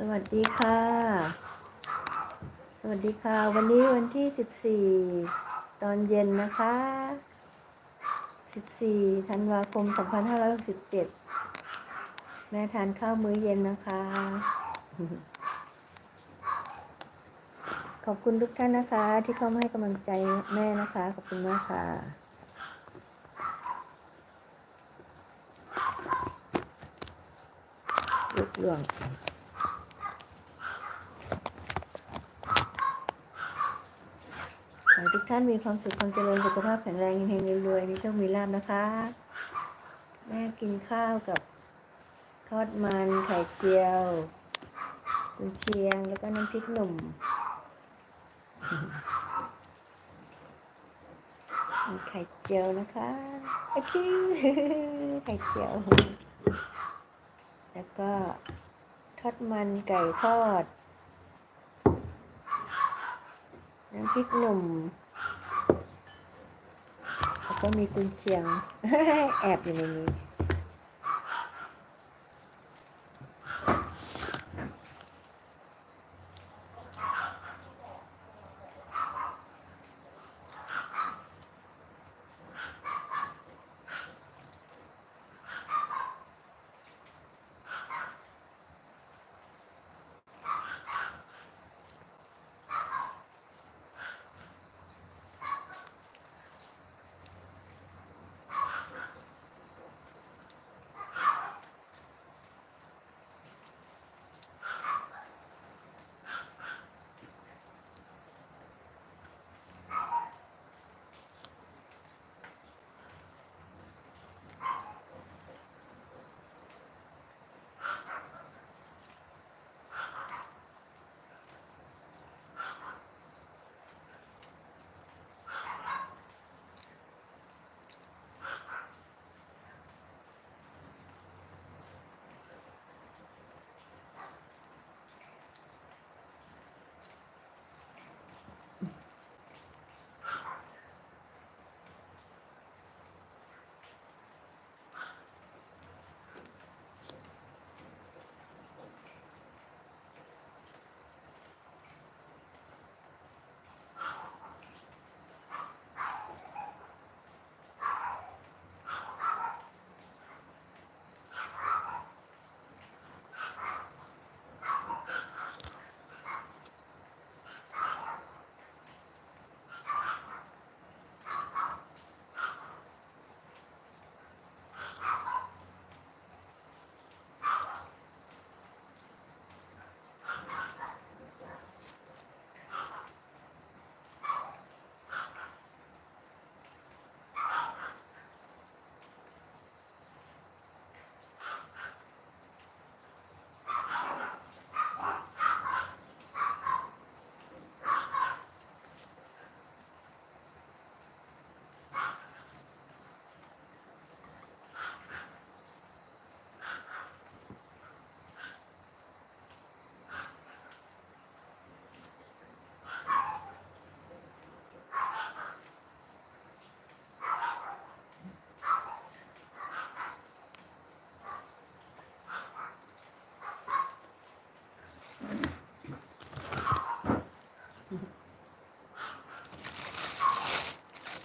สวัสดีค่ะ สวัสดีค่ะ วันนี้วันที่14ตอนเย็นนะคะ14ธันวาคม2567แม่ทานข้าวมื้อเย็นนะคะ ขอบคุณทุกท่านนะคะ ที่เข้ามาให้กำลังใจแม่นะคะ ขอบคุณมากค่ะลุกล่วง ขอให้ทุกท่านมีความสุขความเจริญสุขภาพแข็งแรงเฮงๆรวยมีโชคมีลาบนะคะ แม่กินข้าวกับทอดมันไข่เจียวกุนเชียงแล้วก็น้ำพริกหนุ่มมีไข่เจียวนะคะอจิ้วไข่เจียว แล้วก็ทอดมันไก่ทอด น้ำพริกหนุ่ม แล้วก็มีกุนเชียง แอบอยู่ในนี้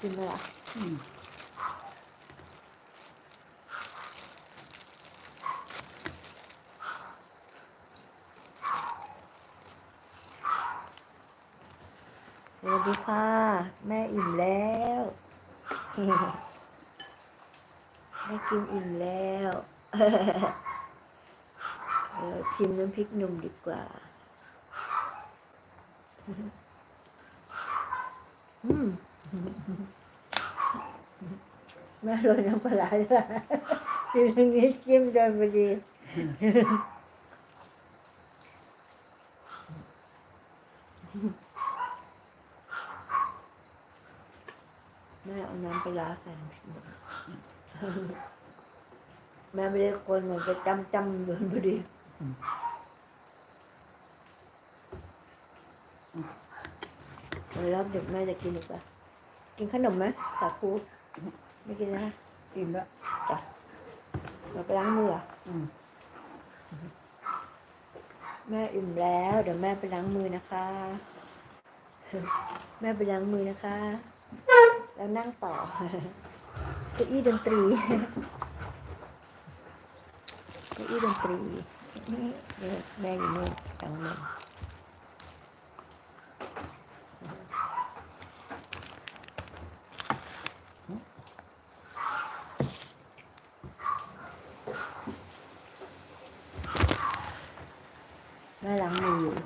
กินไหมล่ะอืมสวัสดีค่ะ แม่อิ่มแล้วแม่กินอิ่มแล้วเออชิมน้ำพริกหนุ่มดีกว่า อืม แม่โรยน้ำปลาด้วยทีนี้จิ้มจนพอดีแม่เอาน้ำปลาใส่แม่ไม่ได้คนเหมือนกับจำจำอยู่พอดีเออแล้วเด็กแม่จะกินหรือเปล่า กินขนมไหมสาคูไม่กินนะกินแล้วจ้ะเราไปล้างมือเหรออืมอแม่อิ่มแล้ว เดี๋ยวแม่ไปล้างมือนะคะ แม่ไปล้างมือนะคะ แล้วนั่งต่อเก้าอี้ดนตรีเก้าอี้ดนตรีนี่เนี่ยแม่อยู่นู่นล้างมือแม่ล้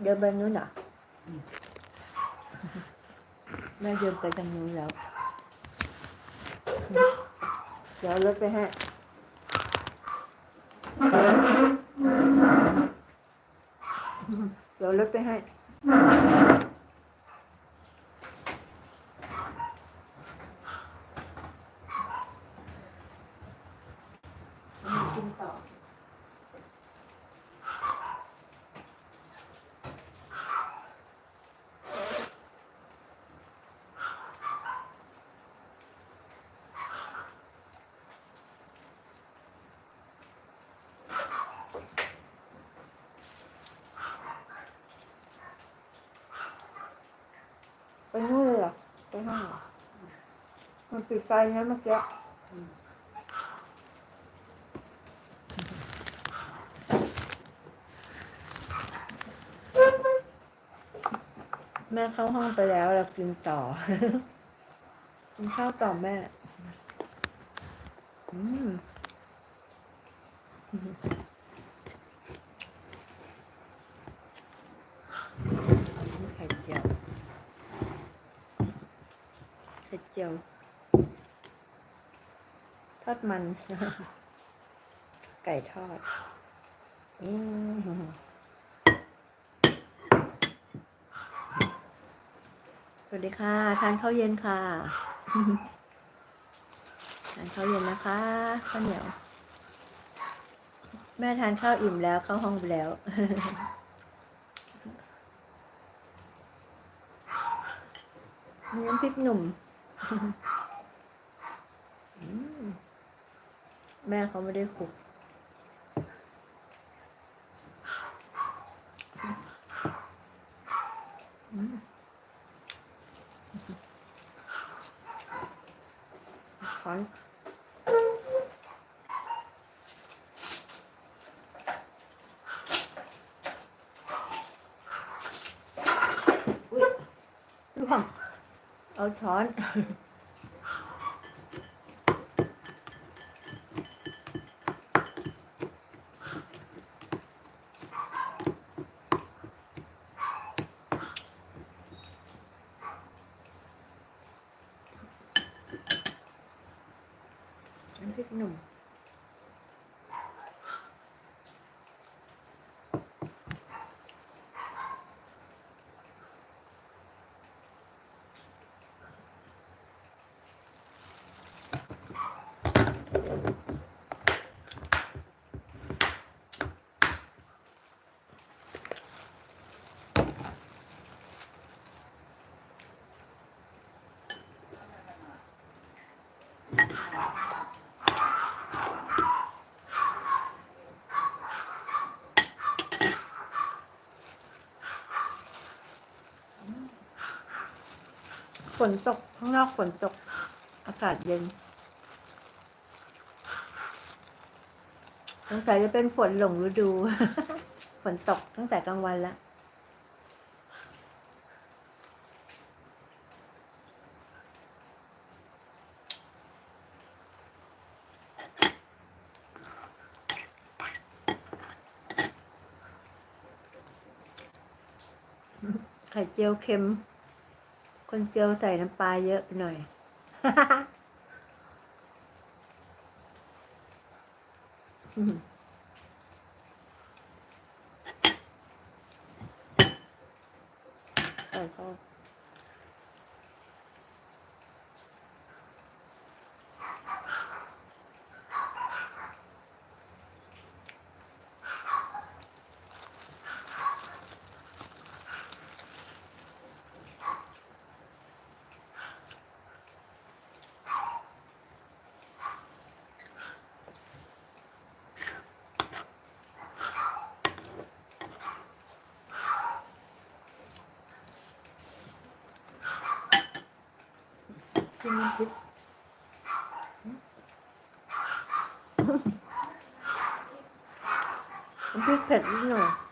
ไปเอาหมูกินน้ำหึเดินไปนู้นเหรออแม่เดินไปทางนู้นแล้วหึเดี๋ยวเอารถไปให้ เดี๋ยวเอารถไปให้ กินต่อ ไปนู่นเลยเหรอ ไปห้องเหรอมันปิดไฟนะเมื่อกี้แม่เข้าห้องไปแล้วเรากินต่อ กินข้าวต่อแม่ อืมไข่เจียว ไข่เจียว ทอ ดมัน ไก่ทอดอสวัสดีค่ะ ทานข้าวเย็นค่ะ ทานข้าวเย็นนะคะข้าวเหนียว แม่ทานข้าวอิ่มแล้วเข้าห้องไปแล้วมีน้ำพริกหนุ่ม อืม แม่เขาไม่ได้คลุกอืมขอนอุ้ยร่วงเอาช้อน ฝนตก ข้างนอกฝนตก อากาศเย็นสงสัยจะเป็นฝนหลงฤดู ฝนตกตั้งแต่กลางวันแล้วไข่เจียวเค็ม คนเจียวใส่น้ำปลาเยอะไปหน่อย ใส่เข้า ชิมน้ำพริกน้ำพริกเผ็ดนิดหน่อย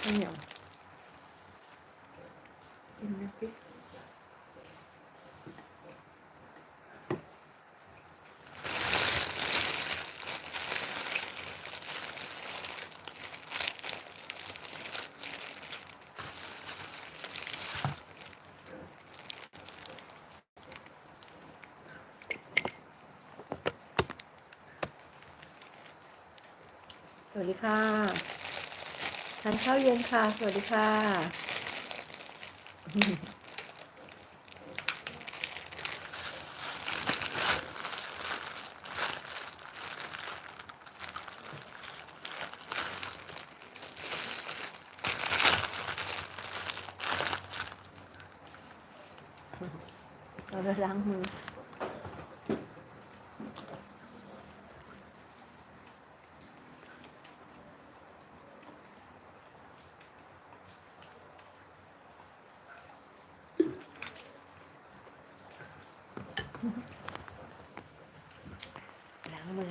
ไม่เหนียวกินน้ำพริกสวัสดีค่ะ ทานข้าวเย็นค่ะ สวัสดีค่ะ เราจะล้างมือ ล้างมื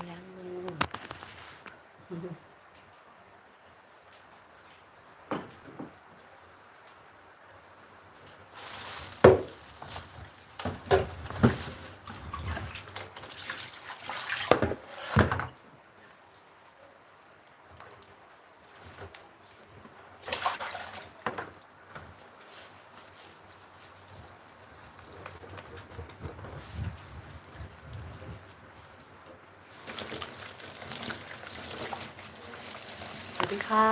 วัสดีค่ะ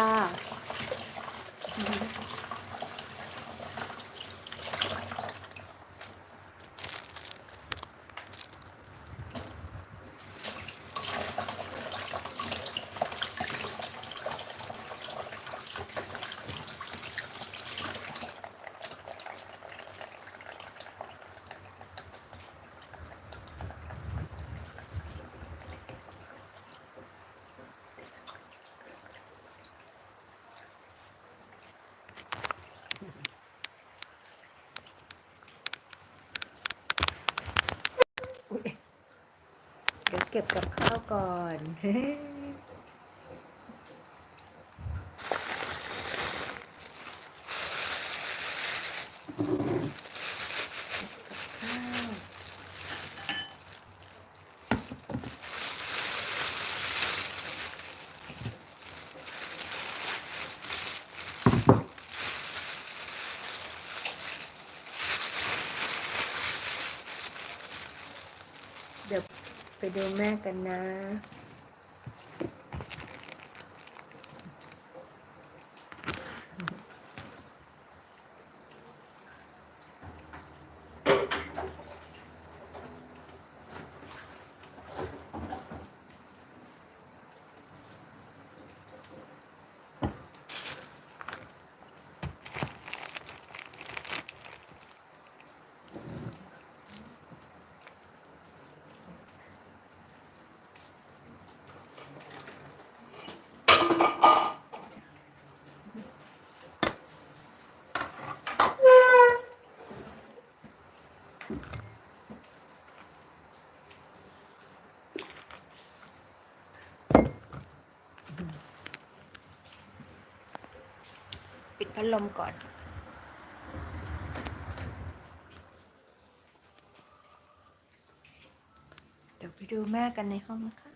เดี๋ยวเก็บกับข้าวก่อน ดูแม่กันนะ พัดลมก่อนเดี๋ยวไปดูแม่กันในห้องนะคะ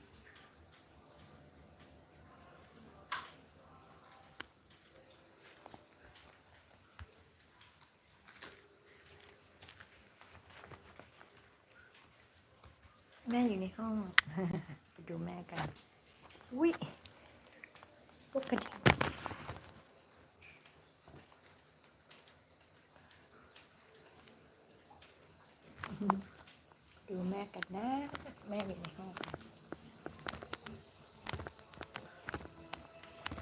แม่อยู่ในห้อง ไปดูแม่กันวิพวกกระดิ่ง ดูแม่ กันนะ แม่อยู่ในห้อง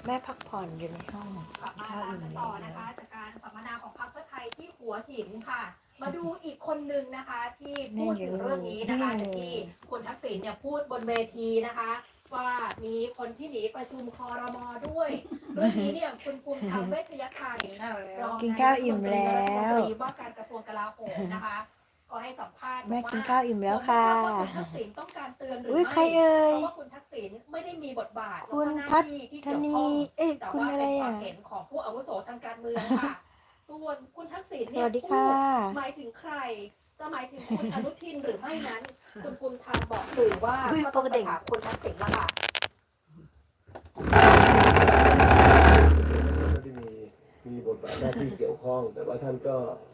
แม่พักผ่อนอยู่ในห้องกลับมาข้าวตามอิ่มกันแล้ต่อวนะคะ จากการสัมมนาของพรรคเพื่อไทยที่หัวหินค่ะ มาดูอีกคนนึงนะคะ ที่พูดถึงเรื่องนี้นะคะจากที่คุณทักษิณเนี่ยพูดบนเวทีนะคะ ว่ามีคนที่หนีประชุมคอรมอด้วยเรื่องนี้เนี่ยคุณภูมิธรรมเวชยชัยรองกินข้าวอิ่มแล้วนายกรัฐมนตรีว่าการกระทรวงกลาโหมนะคะ ก็ให้สัมภาษณ์แม่บอกกินว่าข้าวอิ่มแล้วค่ะผมไม่ทราบว่าคุณทักษิณต้องการเตือนหรืออุ้ยไม่ใครเอ่ยเพราะว่าคุณทักษิณไม่ได้มีบทบาทคุณแล้วก็หพัน้าฒที่ที่ธเกี่ยวนีข้องเอ้ยแต่คุณว่าอะไรเป็นควาอะ มเห็นของผู้อาวุโสทางการเมืองค่ะ ส่วนคุณทักษิณสเนี่ยวัสดีพูค่ะ ด หมายถึงใคร จะหมายถึงคุณอนุทินหรือไม่นั้น คุณภูมิธรรมบอกสื่อว่าอุ๊ยก็ต้องปกไปติถามคุณทักษิณละค่ะ ไม่ได้มีมีบทบาทหน้าที่เกี่ยวข้อง แต่ว่าท่านก็เอ่อ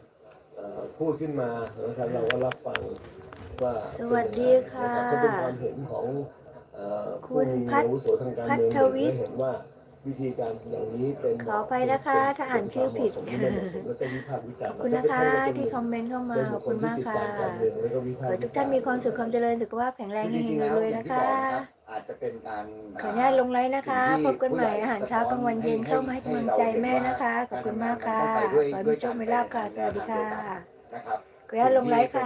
พูดขึ้นมานะครับเราก็รับฟังว่าสวัสดีค่ะเป็นอย่างไรนะครับก็เป็นความเห็นของเอ่อคุผู้ณมีพัฒอาวุโสทางการเมืองพัทวิทย์ได้เห็นว่าวิธีการอย่างนี้เป็นขออภัยนะคะถ้าอ่านชื่อผิดเป็นความเหมาะสมและก็วิพากษ์วิจารขอบณ์คุณนะคะแล้วก็ที่คอมเมนต์เข้ามาเป็นขบุอบคคคุลณที่มากติดค่ะตามการเมืองแล้วก็วิขพาอกษ์ให้วิทุกจารท่านณ์มีความสุขความเจริญสุขภาพแข็งแรงคือเฮจริงงๆแล้วๆรวยอย่าๆงนะที่บคะอกนะครับ อาจจะเป็นการขออนุญาตลงไลน์นะคะพบกันใหม่อาหารเช้ากลางวันเย็นเข้ามาให้กำลังใจแม่นะคะ ขอบคุณมากค่ะขอให้มีโชคมีลาภค่ะ สวัสดีค่ะนะครับขออนุญาตลงไลน์ค่ะ